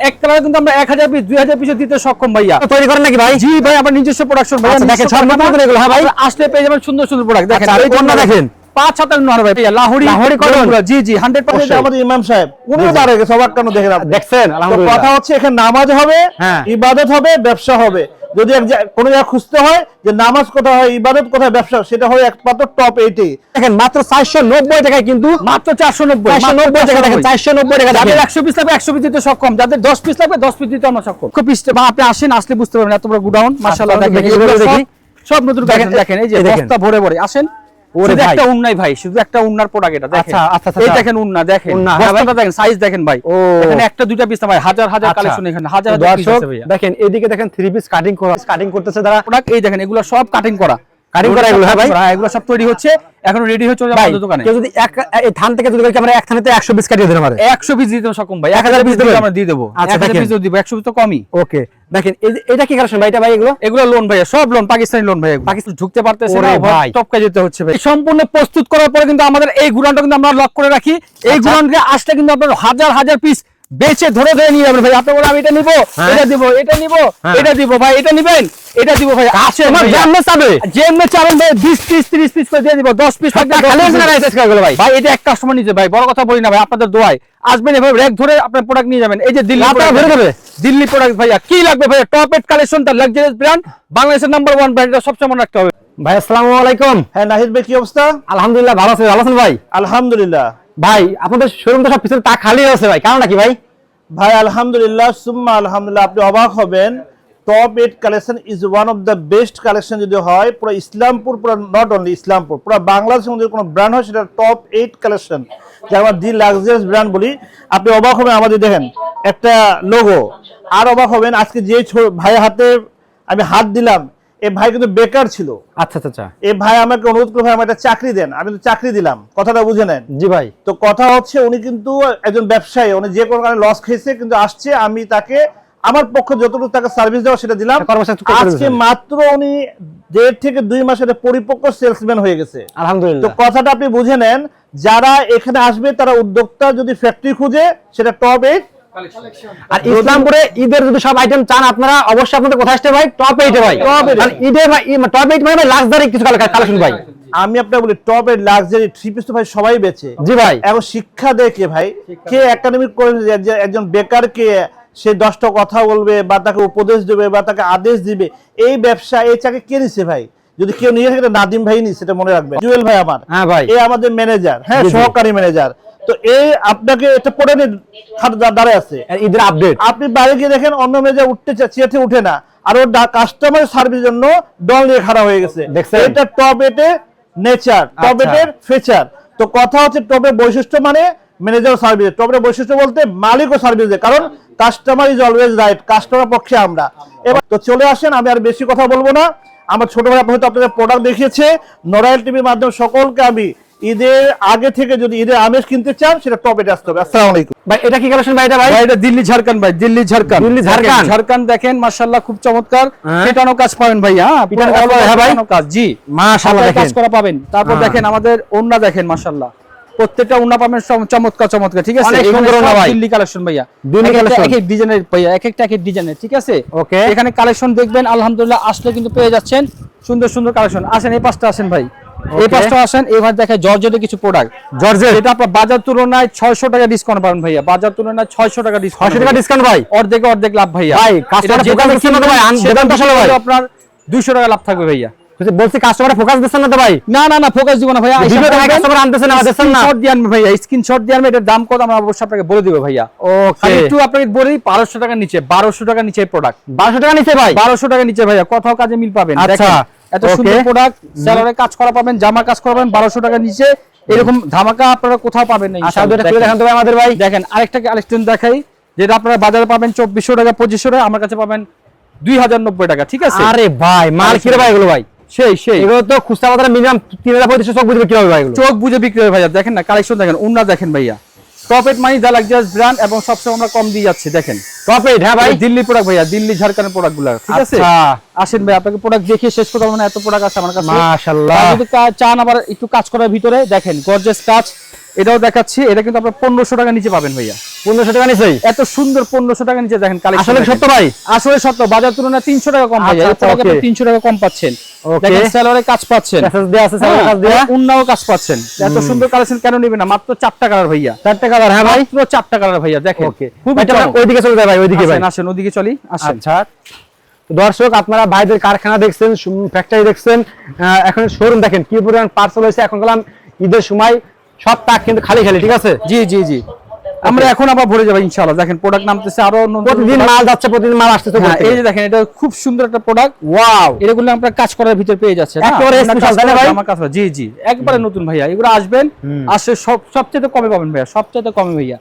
এক কালারে কিন্তু আমরা এক হাজার পিস দুই হাজার পিসে দিতে সক্ষম ভাইয়া। তৈরি করেন নাকি ভাই? জি ভাই আমার নিজস্ব প্রোডাকশন ভাই আচ্ছা, দেখেন, এগুলো, হ্যাঁ ভাই? আসলে পেয়ে যাবেন সুন্দর সুন্দর প্রোডাক্ট দেখেন আচ্ছা, আর এই কোনটা দেখেন? পাঁচ হাতের ভাই লাহোরি লাহোরি জি জি হান্ড্রেড পার্সেন্ট আমাদের ইমাম সাহেব উনি দাঁড়িয়ে গেছে কেন দেখেন দেখছেন তো কথা হচ্ছে এখানে নামাজ হবে হ্যাঁ। ইবাদত হবে ব্যবসা হবে। যদি এক কোনো জায়গায় খুঁজতে হয় যে নামাজ কোথায় হয় ইবাদত কোথায় ব্যবসা সেটা হয় একমাত্র টপ এইটে দেখেন মাত্র চারশো নব্বই টাকায় কিন্তু মাত্র চারশো নব্বই চারশো নব্বই টাকা দেখেন চারশো নব্বই। টাকা যাদের একশো পিস লাগবে একশো পিস দিতে সক্ষম। যাদের দশ পিস লাগবে দশ পিস দিতে আমরা সক্ষম। পিস বা আপনি আসেন আসলে বুঝতে পারবেন এত বড় গুডাউন মাসাল্লাহ আচ্ছা, দেখেন দেখি, এগুলো এগুলো সব- নতুন দেখেন, দেখেন দেখেন এই যে বস্তা ভরে ভরে। আসেন। ওরে ভাই। একটা উন্নাই ভাই শুধু একটা উন্নার প্রোডাক্ট এটা দেখেন। আচ্ছা, আচ্ছা, আচ্ছা, এই। দেখেন উন্না দেখেন। উন্না, বস্তাটা দেখেন সাইজ দেখেন ভাই। এখানে একটা দুইটা পিস না ভাই হাজার হাজার। কালেকশন এখানে হাজার হাজার পিস আছে ভাইয়া। দেখেন এদিকে দেখেন থ্রি পিস কাটিং করা কাটিং করতেছে তারা প্রোডাক্ট এই দেখেন এগুলো সব কাটিং করা। Cutting করা এগুলো, হ্যাঁ ভাই? এগুলো সব তৈরি হচ্ছে। এখন রেডি হচ্ছে ভাই আমাদের দোকানে। কেউ যদি এক এই ধান থেকে যদি আমরা এক থানেতে একশো পিস কাটিয়ে দিতে পারে একশো পিস দিতে সক্ষম ভাই 1000 পিস দিলে আমরা দিয়ে দেবো। আচ্ছা, এক হাজার দেখেন। পিস দিব একশো পিস তো কমই। ওকে দেখেন এটা কি কালেকশন ভাই? এটা ভাই এগুলো? এগুলো লোন ভাইয়া সব লোন পাকিস্তানি লোন পাকিস্তান ঢুকতে পারতেছে না ভাই। টপকা যেতে হচ্ছে ভাই। সম্পূর্ণ প্রস্তুত করার পরে কিন্তু আমাদের এই গুড়ানটা কিন্তু আমরা লক করে রাখি। এই আচ্ছা। গুড়ানকে আসলে কিন্তু আপনার হাজার হাজার পিস বেচে ধরে ধরে নিয়ে যাবেন ভাই। আপনি বলে আমি এটা নিবো হ্যাঁ। এটা দিব এটা নিবো হ্যাঁ। এটা দিব ভাই এটা নিবেন এটা দিব ভাই। তোমার ভাইয়া। জানলে চাবে। যেমনে চাবেন ভাই বিশ পিস তিরিশ পিস করে দিয়ে দিব দশ পিস থাকবে খালি আছে না দিবেন। রাইস এগুলো ভাই? ভাই এটা এক কাস্টমার নিতে ভাই বড় কথা বলি না ভাই আপনাদের দোয়ায়। আসবেন এভাবে র্যাক ধরে আপনার প্রোডাক্ট নিয়ে যাবেন। এই যে দিল্লি product ধরে। দেবে? দিল্লি প্রোডাক্ট ভাইয়া কি লাগবে ভাইয়া? টপ এড কালেকশন তার লাক্সারিয়াস ব্র্যান্ড বাংলাদেশের নাম্বার ওয়ান ব্র্যান্ড এটা সবসময় মনে রাখতে হবে। ভাই আসসালামু আলাইকুম। হ্যাঁ নাহিদ ভাই কি অবস্থা? আলহামদুলিল্লাহ ভালো আছেন ভালো আছেন ভাই? আলহামদুলিল্লাহ। ভাই, আপনাদের শোরুম তো সব পিছনে তা খালি আছে ভাই কারণ নাকি ভাই? ভাই, আলহামদুলিল্লাহ, সুম্মা আলহামদুলিল্লাহ, আপনি অবাক হবেন। Top eight collection is one of the best collection যদি হয়, পুরো ইসলামপুর, পুরো নট অনলি ইসলামপুর, পুরো বাংলাদেশের মধ্যে কোনো ব্র্যান্ড হয়, সেটা টপ এইট কালেকশন যা আমরা দি লাক্সারিয়াস ব্র্যান্ড বলি। আপনি অবাক হবেন আমাদের, দেখেন, একটা লোগো আর অবাক হবেন, আজকে যে ভাইয়ের হাতে আমি হাত দিলাম ভাই কিন্তু বেকার ছিল। আচ্ছা আচ্ছা আচ্ছা। ভাই আমাকে অনুরোধ করে ভাই আমার একটা চাকরি দেন। আমি তো চাকরি দিলাম। কথাটা বুঝে নেন। জি ভাই। তো কথা হচ্ছে উনি কিন্তু একজন ব্যবসায়ী। উনি যে কোনো কারণে লস খেয়েছে কিন্তু আসছে। আমি তাকে আমার পক্ষে যতটুকু তাকে সার্ভিস দেওয়া সেটা দিলাম। আজকে মাত্র উনি দেড় থেকে দুই মাসের পরিপক্ক সেলসম্যান হয়ে গেছে। তো কথাটা আপনি বুঝে নেন যারা এখানে আসবে তারা উদ্যোক্তা যদি ফ্যাক্টরি খুঁজে সেটা টপ এইট আর ইসলামপুরে ঈদের যদি সব আইটেম চান আপনারা অবশ্যই আপনাদের কোথায় আসতে ভাই টপ এইটে ভাই। ঈদে ভাই টপ এইট মানে লাক্সারি কিছু কালেকশন ভাই। আমি আপনাকে বলি top eight luxury three piece তো ভাই সবাই বেচে। জি ভাই। এখন শিক্ষা দেয় কে ভাই? কে একাডেমিক করে একজন বেকারকে সে দশটা কথা বলবে বা তাকে উপদেশ দেবে বা তাকে আদেশ দিবে এই ব্যবসা এই চাকরি কে নিছে ভাই? যদি কেউ নিয়ে থাকে নাদিম ভাই নি সেটা মনে রাখবেন। জুয়েল ভাই আমার হ্যাঁ ভাই। এ আমাদের ম্যানেজার হ্যাঁ। সহকারী ম্যানেজার তো এই আপনাকে এটা পড়ে দাঁড়ায় আছে। ঈদের আপডেট আপনি বাইরে গিয়ে দেখেন অন্য উঠতে উঠে না। আর ওর কাস্টমার সার্ভিস জন্য ডল নিয়ে খারাপ হয়ে গেছে। এটা টপ এটে নেচার টপ। এটের ফিচার তো কথা হচ্ছে টপের বৈশিষ্ট্য মানে ম্যানেজার সার্ভিস টপের বৈশিষ্ট্য বলতে মালিকও সার্ভিস দেয় কারণ customer is always right customer পক্ষে আমরা। এবার তো চলে আসেন আমি আর বেশি কথা বলব না। আমার ছোট ভাই হয়তো আপনাদের প্রোডাক্ট দেখিয়েছে। নরাইল টিভির মাধ্যমে সকলকে আমি ঈদের আগে থেকে যদি ঈদের আমেজ কিনতে চান সেটা টপ আসতে হবে। আসসালামু আলাইকুম। ভাই এটা কি কালেকশন ভাই এটা ভাই? এটা দিল্লি ঝাড়খন্ড ভাই দিল্লি ঝাড়খন্ড দিল্লি ঝাড়খন্ড। দেখেন, ঝাড়খন্ড দেখেন মাশাআল্লাহ খুব চমৎকার। হ্যাঁ। পেটানো কাজ পাবেন ভাই হ্যাঁ পিটানো কাজ হ্যাঁ ভাই? কাজ। জি মাশাআল্লাহ হাতের কাজ করা পাবেন। তারপর হ্যাঁ। দেখেন আমাদের ওন্না দেখেন মাশাআল্লাহ। প্রত্যেকটা ওন্না পাবেন চমৎকার চমৎকার। ঠিক আছে? অনেক সুন্দর সব ভাই। দিল্লি কালেকশন ভাইয়া। দিল্লি এক এক এক ডিজাইনের ভাইয়া এক একটা এক এক ডিজাইনের ঠিক আছে? ওকে। এখানে কালেকশন দেখবেন আলহামদুলিল্লাহ আসলে কিন্তু পেয়ে যাচ্ছেন সুন্দর সুন্দর কালেকশন আসেন এই পাঁচটা আসেন ভাই। এই. পাঁচটা আসেন এবার দেখেন জর্জেটের কিছু প্রোডাক্ট জর্জেট? এটা আপনার বাজার তুলনায় ছয়শো টাকা ডিসকাউন্ট পাবেন ভাইয়া। বাজার তুলনায় ছয়শো টাকা ডিসকাউন্ট 600 টাকা ডিসকাউন্ট ভাই? অর্ধেক অর্ধেক লাভ ভাইয়া। ভাই, customer এটা দিচ্ছেন না ভাই, আন- সেটা আসলে ভাই। আপনার টাকা লাভ থাকবে ভাইয়া। বলছি কাস্টমার ফোকাস দিচ্ছেন না তো ভাই? না না না ফোকাস দিব না ভাইয়া। ভিডিও দেখায় customer আনতেছে না, দিচ্ছেন না। স্ক্রিনশট দিয়ে আনবে ভাইয়া স্ক্রিনশট দিয়ে এটার দাম কত আমরা অবশ্যই আপনাকে বলে দিব ভাইয়া। ওকে একটু আপনাকে বলি বারোশো টাকার নিচে বারোশো টাকার নিচে প্রোডাক্ট 1200 টাকা নিচে ভাই? বারোশো টাকার নিচে ভাইয়া কোথাও কাজে মিল পাবেন। আচ্ছা, এত সুন্দর প্রোডাক্ট স্যালারে কাজ করা পাবেন জামা কাজ করা পাবেন বারোশো টাকার নিচে। এরকম ধামাকা আপনারা কোথাও পাবেন না আচ্ছা দেখেন। আমাদের ভাই। দেখেন আরেকটা কালেকশন দেখাই যেটা আপনারা বাজারে পাবেন চব্বিশশো টাকা পঁচিশশো টাকা আমার কাছে পাবেন দুই হাজার নব্বই টাকা ঠিক আছে? আরে ভাই মাল কিরে ভাই এগুলো ভাই? সেই সেই। এগুলো তো খুচরা বাজারে মিনিমাম তিন হাজার পঁয়ত্রিশশো চোখ বুঝবে কি হবে ভাই চোখ বুঝে বিক্রি হয় ভাইয়া। দেখেন না কালেকশন দেখেন উন্না দেখেন ভাইয়া। Profit money the luxurious brand এবং সবসময় আমরা কম দিয়ে যাচ্ছি দেখেন। এইট হ্যাঁ ভাই? দিল্লি প্রোডাক্ট ভাইয়া দিল্লি ঝাড়খণ্ডের প্রোডাক্টগুলা ঠিক আছে? আচ্ছা। আসেন ভাই আপনাকে প্রোডাক্ট দেখিয়ে শেষ করতে না এত প্রোডাক্ট আছে আমার কাছে। মাশাআল্লাহ। যদি চান আবার একটু কাজ করার ভিতরে দেখেন গর্জেস কাজ। এটাও দেখাচ্ছি এটা কিন্তু আপনার পনেরোশো টাকা নিচে পাবেন ভাইয়া। পনেরোশো টাকা নিছেই এত সুন্দর পনেরোশো টাকা নিচে দেখেন আসলে সত্য ভাই? আসলে সত্য বাজার তুলনায় তিনশো টাকা কম ভাইয়া আচ্ছা, আচ্ছা. তিনশো টাকা কম পাচ্ছেন. কাজ পাচ্ছেন। স্যার কাজ পাচ্ছেন। এত সুন্দর কালেকশন কেন নেবেন না? মাত্র চারটা কালার ভাইয়া। চারটে কালার হ্যাঁ ভাই? চারটা কালার ভাইয়া দেখেন। ওইদিকে চলে যায় ভাই ওইদিকে ভাই। আসেন আসেন চলি আসেন। আচ্ছা। দর্শক আপনারা ভাইদের কারখানা দেখছেন ফ্যাক্টরি দেখছেন এখন শোরুম দেখেন কি পরিমাণ পার্সেল হয়েছে এখন গেলাম ঈদের সময় সব তাক কিন্তু খালি খালি ঠিক আছে? জি জি জি। আমরা এখন আবার ভরে যাব ইনশাআল্লাহ। দেখেন প্রোডাক্ট নামতেছে আরও প্রতিদিন মাল যাচ্ছে প্রতিদিন মাল আসতেছে হ্যাঁ, এই যে দেখেন এটা খুব সুন্দর একটা প্রোডাক্ট ওয়াও এগুলো আপনার কাজ করার ভিতর পেয়ে যাচ্ছে কাজ করা। জি জি একবারে নতুন ভাইয়া। এগুলো আসবেন আসলে সব সবচেয়ে কমে পাবেন ভাইয়া সবচেয়ে কমে ভাইয়া।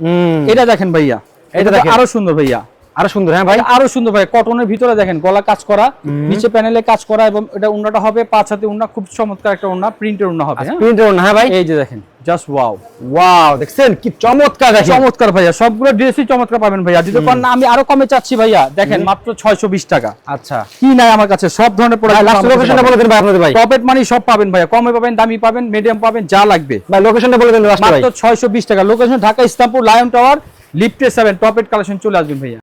এটা দেখেন ভাইয়া। এটা দেখেন। আরও সুন্দর ভাইয়া। আরও সুন্দর হ্যাঁ ভাই? আরও সুন্দর ভাই কটনের ভিতরে দেখেন গলা কাজ করা নিচে প্যানেলে কাজ করা এবং এটা উন্নাটা হবে পাঁচ হাতে উন্না খুব চমৎকার একটা উন্না প্রিন্টের উন্না হবে হ্যাঁ? প্রিন্টের না হ্যাঁ ভাই? এই যে দেখেন জাস্ট ওয়াও ওয়াও দেখছেন? কি চমৎকার চমৎকার ভাইয়া সবগুলো ড্রেসই চমৎকার পাবেন ভাইয়া। যদি কোন আমি আরও কমে চাচ্ছি ভাইয়া। দেখেন মাত্র ছয়শো বিশ টাকা। আচ্ছা। কি নাই আমার কাছে সব ধরনের ভাই লাস্ট লোকেশনটা বলে দিন ভাই আপনাদের ভাই। টপেট মানি সব পাবেন ভাইয়া। কমে পাবেন দামি পাবেন মিডিয়াম পাবেন যা লাগবে। ভাই লোকেশনটা বলে দিন লাস্ট ভাই। মাত্র ছয়শো বিশ টাকা। Location Dhaka Islampur lion tower লিফটে সেভেন টপের কালেকশন চলে আসবেন ভাইয়া।